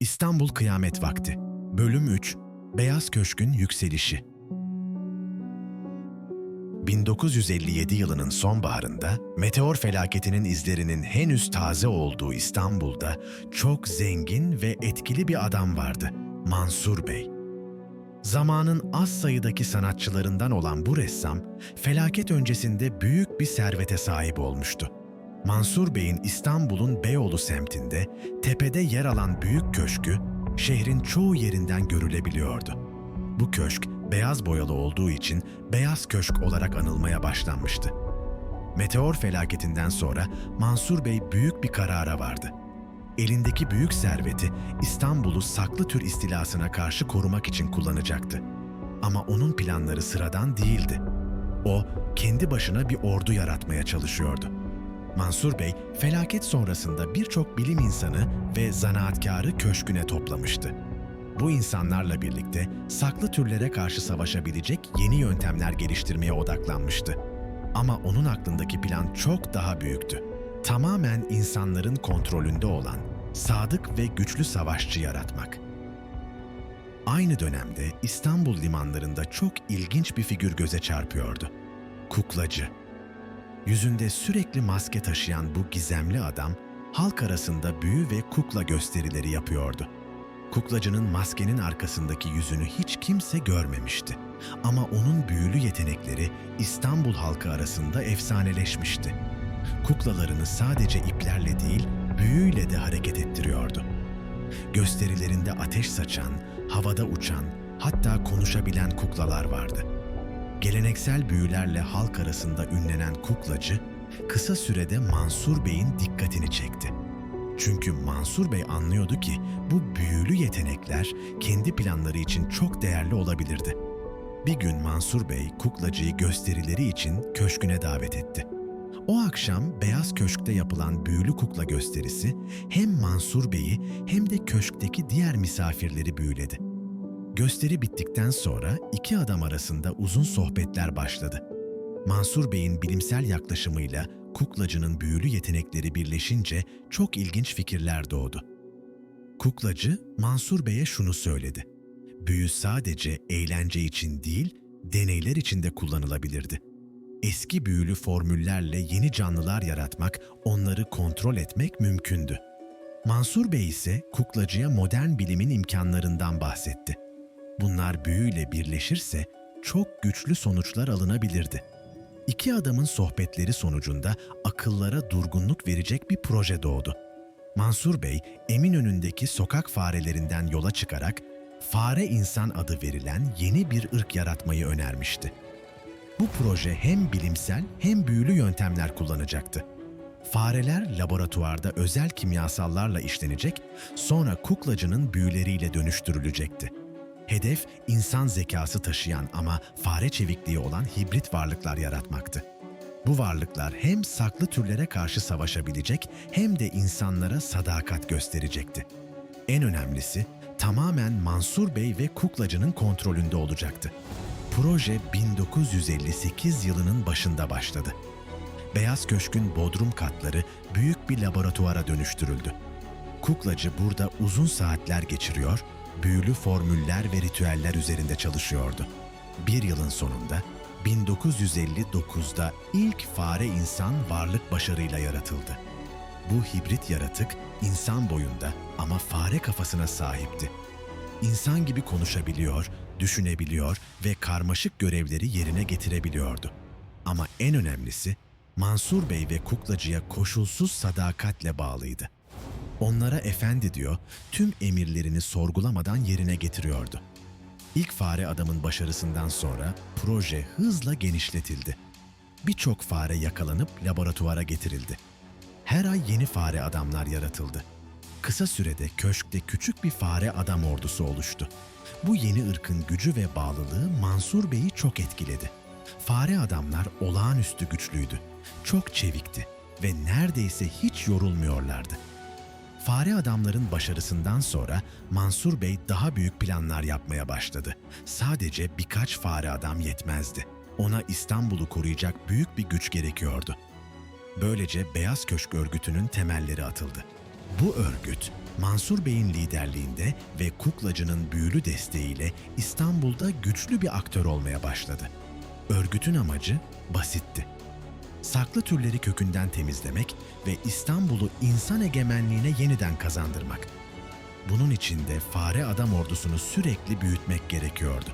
İstanbul Kıyamet Vakti Bölüm 3 Beyaz Köşk'ün Yükselişi 1957 yılının sonbaharında meteor felaketinin izlerinin henüz taze olduğu İstanbul'da çok zengin ve etkili bir adam vardı. Mansur Bey. Zamanın az sayıdaki sanatçılarından olan bu ressam, felaket öncesinde büyük bir servete sahip olmuştu. Mansur Bey'in İstanbul'un Beyoğlu semtinde tepede yer alan büyük köşkü şehrin çoğu yerinden görülebiliyordu. Bu köşk beyaz boyalı olduğu için Beyaz Köşk olarak anılmaya başlanmıştı. Meteor felaketinden sonra Mansur Bey büyük bir karara vardı. Elindeki büyük serveti İstanbul'u saklı tür istilasına karşı korumak için kullanacaktı. Ama onun planları sıradan değildi. O kendi başına bir ordu yaratmaya çalışıyordu. Mansur Bey, felaket sonrasında birçok bilim insanı ve zanaatkarı köşküne toplamıştı. Bu insanlarla birlikte saklı türlere karşı savaşabilecek yeni yöntemler geliştirmeye odaklanmıştı. Ama onun aklındaki plan çok daha büyüktü. Tamamen insanların kontrolünde olan, sadık ve güçlü savaşçı yaratmak. Aynı dönemde İstanbul limanlarında çok ilginç bir figür göze çarpıyordu. Kuklacı. Yüzünde sürekli maske taşıyan bu gizemli adam, halk arasında büyü ve kukla gösterileri yapıyordu. Kuklacının maskenin arkasındaki yüzünü hiç kimse görmemişti. Ama onun büyülü yetenekleri İstanbul halkı arasında efsaneleşmişti. Kuklalarını sadece iplerle değil, büyüyle de hareket ettiriyordu. Gösterilerinde ateş saçan, havada uçan, hatta konuşabilen kuklalar vardı. Geleneksel büyülerle halk arasında ünlenen kuklacı, kısa sürede Mansur Bey'in dikkatini çekti. Çünkü Mansur Bey anlıyordu ki bu büyülü yetenekler kendi planları için çok değerli olabilirdi. Bir gün Mansur Bey kuklacıyı gösterileri için köşküne davet etti. O akşam Beyaz Köşk'te yapılan büyülü kukla gösterisi hem Mansur Bey'i hem de köşkteki diğer misafirleri büyüledi. Gösteri bittikten sonra iki adam arasında uzun sohbetler başladı. Mansur Bey'in bilimsel yaklaşımıyla kuklacının büyülü yetenekleri birleşince çok ilginç fikirler doğdu. Kuklacı Mansur Bey'e şunu söyledi. Büyü sadece eğlence için değil, deneyler için de kullanılabilirdi. Eski büyülü formüllerle yeni canlılar yaratmak, onları kontrol etmek mümkündü. Mansur Bey ise kuklacıya modern bilimin imkanlarından bahsetti. Bunlar büyüyle birleşirse çok güçlü sonuçlar alınabilirdi. İki adamın sohbetleri sonucunda akıllara durgunluk verecek bir proje doğdu. Mansur Bey, Eminönü'ndeki sokak farelerinden yola çıkarak fare insan adı verilen yeni bir ırk yaratmayı önermişti. Bu proje hem bilimsel hem büyülü yöntemler kullanacaktı. Fareler laboratuvarda özel kimyasallarla işlenecek, sonra kuklacının büyüleriyle dönüştürülecekti. Hedef insan zekası taşıyan ama fare çevikliği olan hibrit varlıklar yaratmaktı. Bu varlıklar hem saklı türlere karşı savaşabilecek hem de insanlara sadakat gösterecekti. En önemlisi tamamen Mansur Bey ve kuklacının kontrolünde olacaktı. Proje 1958 yılının başında başladı. Beyaz Köşk'ün bodrum katları büyük bir laboratuvara dönüştürüldü. Kuklacı burada uzun saatler geçiriyor, büyülü formüller ve ritüeller üzerinde çalışıyordu. Bir yılın sonunda 1959'da ilk fare insan varlık başarıyla yaratıldı. Bu hibrit yaratık insan boyunda ama fare kafasına sahipti. İnsan gibi konuşabiliyor, düşünebiliyor ve karmaşık görevleri yerine getirebiliyordu. Ama en önemlisi Mansur Bey ve kuklacıya koşulsuz sadakatle bağlıydı. Onlara efendi diyor, tüm emirlerini sorgulamadan yerine getiriyordu. İlk fare adamın başarısından sonra proje hızla genişletildi. Birçok fare yakalanıp laboratuvara getirildi. Her ay yeni fare adamlar yaratıldı. Kısa sürede köşkte küçük bir fare adam ordusu oluştu. Bu yeni ırkın gücü ve bağlılığı Mansur Bey'i çok etkiledi. Fare adamlar olağanüstü güçlüydü. Çok çevikti ve neredeyse hiç yorulmuyorlardı. Fare adamların başarısından sonra Mansur Bey daha büyük planlar yapmaya başladı. Sadece birkaç fare adam yetmezdi. Ona İstanbul'u koruyacak büyük bir güç gerekiyordu. Böylece Beyaz Köşk örgütünün temelleri atıldı. Bu örgüt Mansur Bey'in liderliğinde ve kuklacının büyülü desteğiyle İstanbul'da güçlü bir aktör olmaya başladı. Örgütün amacı basitti. Saklı türleri kökünden temizlemek ve İstanbul'u insan egemenliğine yeniden kazandırmak. Bunun için de fare adam ordusunu sürekli büyütmek gerekiyordu.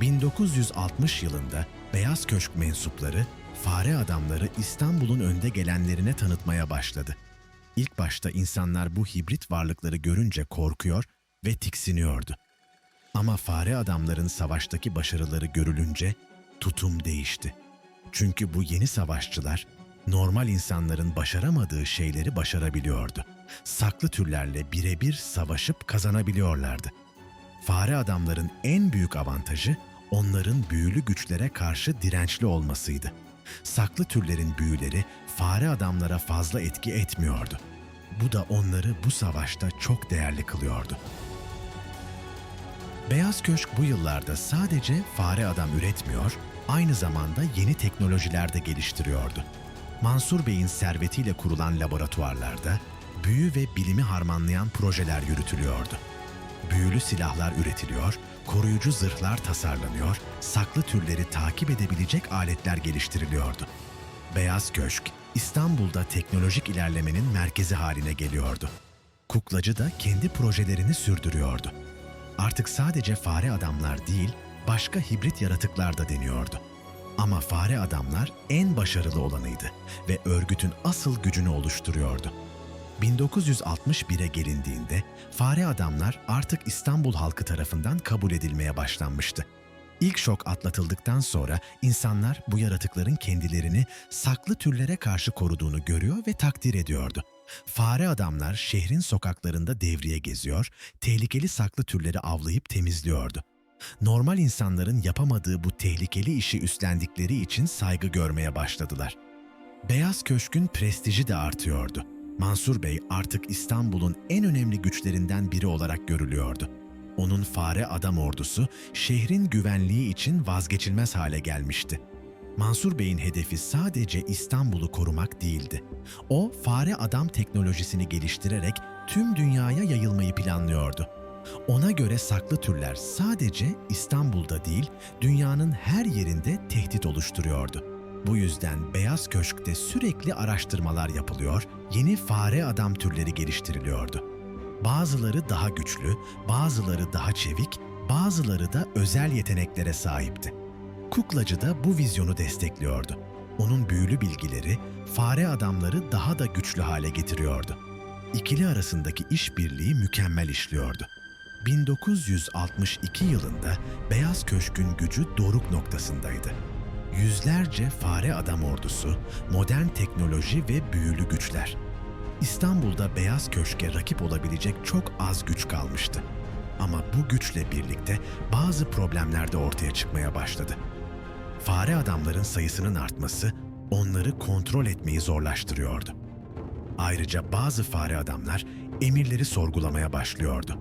1960 yılında Beyaz Köşk mensupları fare adamları İstanbul'un önde gelenlerine tanıtmaya başladı. İlk başta insanlar bu hibrit varlıkları görünce korkuyor ve tiksiniyordu. Ama fare adamların savaştaki başarıları görülünce tutum değişti. Çünkü bu yeni savaşçılar normal insanların başaramadığı şeyleri başarabiliyordu. Saklı türlerle birebir savaşıp kazanabiliyorlardı. Fare adamların en büyük avantajı onların büyülü güçlere karşı dirençli olmasıydı. Saklı türlerin büyüleri fare adamlara fazla etki etmiyordu. Bu da onları bu savaşta çok değerli kılıyordu. Beyaz Köşk bu yıllarda sadece fare adam üretmiyor, aynı zamanda yeni teknolojiler de geliştiriyordu. Mansur Bey'in servetiyle kurulan laboratuvarlarda büyü ve bilimi harmanlayan projeler yürütülüyordu. Büyülü silahlar üretiliyor, koruyucu zırhlar tasarlanıyor, saklı türleri takip edebilecek aletler geliştiriliyordu. Beyaz Köşk, İstanbul'da teknolojik ilerlemenin merkezi haline geliyordu. Kuklacı da kendi projelerini sürdürüyordu. Artık sadece fare adamlar değil, başka hibrit yaratıklar da deniyordu. Ama fare adamlar en başarılı olanıydı ve örgütün asıl gücünü oluşturuyordu. 1961'e gelindiğinde fare adamlar artık İstanbul halkı tarafından kabul edilmeye başlanmıştı. İlk şok atlatıldıktan sonra insanlar bu yaratıkların kendilerini saklı türlere karşı koruduğunu görüyor ve takdir ediyordu. Fare adamlar şehrin sokaklarında devriye geziyor, tehlikeli saklı türleri avlayıp temizliyordu. Normal insanların yapamadığı bu tehlikeli işi üstlendikleri için saygı görmeye başladılar. Beyaz Köşk'ün prestiji de artıyordu. Mansur Bey artık İstanbul'un en önemli güçlerinden biri olarak görülüyordu. Onun fare adam ordusu şehrin güvenliği için vazgeçilmez hale gelmişti. Mansur Bey'in hedefi sadece İstanbul'u korumak değildi. O fare adam teknolojisini geliştirerek tüm dünyaya yayılmayı planlıyordu. Ona göre saklı türler sadece İstanbul'da değil, dünyanın her yerinde tehdit oluşturuyordu. Bu yüzden Beyaz Köşk'te sürekli araştırmalar yapılıyor, yeni fare adam türleri geliştiriliyordu. Bazıları daha güçlü, bazıları daha çevik, bazıları da özel yeteneklere sahipti. Kuklacı da bu vizyonu destekliyordu. Onun büyülü bilgileri fare adamları daha da güçlü hale getiriyordu. İkili arasındaki işbirliği mükemmel işliyordu. 1962 yılında Beyaz Köşk'ün gücü doruk noktasındaydı. Yüzlerce fare adam ordusu, modern teknoloji ve büyülü güçler. İstanbul'da Beyaz Köşk'e rakip olabilecek çok az güç kalmıştı. Ama bu güçle birlikte bazı problemler de ortaya çıkmaya başladı. Fare adamların sayısının artması onları kontrol etmeyi zorlaştırıyordu. Ayrıca bazı fare adamlar emirleri sorgulamaya başlıyordu.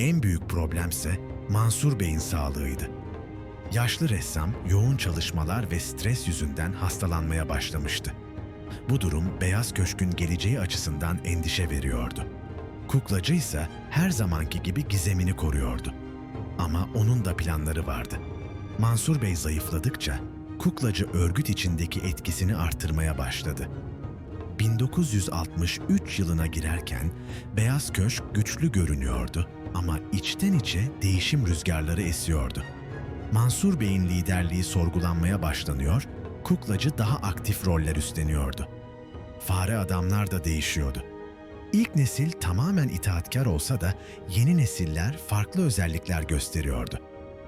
En büyük problemse Mansur Bey'in sağlığıydı. Yaşlı ressam yoğun çalışmalar ve stres yüzünden hastalanmaya başlamıştı. Bu durum Beyaz Köşk'ün geleceği açısından endişe veriyordu. Kuklacı ise her zamanki gibi gizemini koruyordu. Ama onun da planları vardı. Mansur Bey zayıfladıkça kuklacı örgüt içindeki etkisini artırmaya başladı. 1963 yılına girerken Beyaz Köşk güçlü görünüyordu ama içten içe değişim rüzgarları esiyordu. Mansur Bey'in liderliği sorgulanmaya başlanıyor, kuklacı daha aktif roller üstleniyordu. Fare adamlar da değişiyordu. İlk nesil tamamen itaatkar olsa da yeni nesiller farklı özellikler gösteriyordu.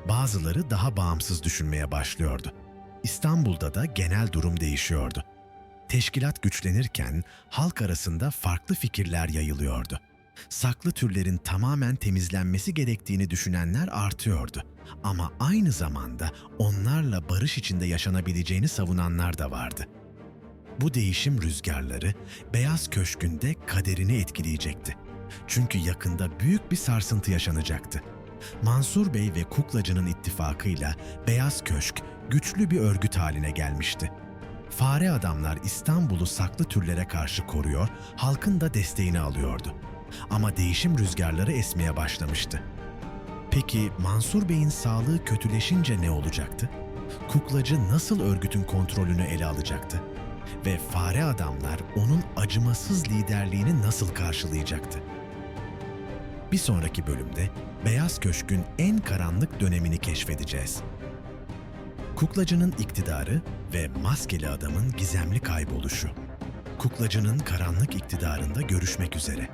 Bazıları daha bağımsız düşünmeye başlıyordu. İstanbul'da da genel durum değişiyordu. Teşkilat güçlenirken halk arasında farklı fikirler yayılıyordu. Saklı türlerin tamamen temizlenmesi gerektiğini düşünenler artıyordu. Ama aynı zamanda onlarla barış içinde yaşanabileceğini savunanlar da vardı. Bu değişim rüzgarları Beyaz Köşk'ün de kaderini etkileyecekti. Çünkü yakında büyük bir sarsıntı yaşanacaktı. Mansur Bey ve Kuklacı'nın ittifakıyla Beyaz Köşk güçlü bir örgüt haline gelmişti. Fare adamlar İstanbul'u saklı türlere karşı koruyor, halkın da desteğini alıyordu. Ama değişim rüzgarları esmeye başlamıştı. Peki Mansur Bey'in sağlığı kötüleşince ne olacaktı? Kuklacı nasıl örgütün kontrolünü ele alacaktı? Ve fare adamlar onun acımasız liderliğini nasıl karşılayacaktı? Bir sonraki bölümde Beyaz Köşk'ün en karanlık dönemini keşfedeceğiz. Kuklacının iktidarı ve maskeli adamın gizemli kayboluşu. Kuklacının karanlık iktidarında görüşmek üzere.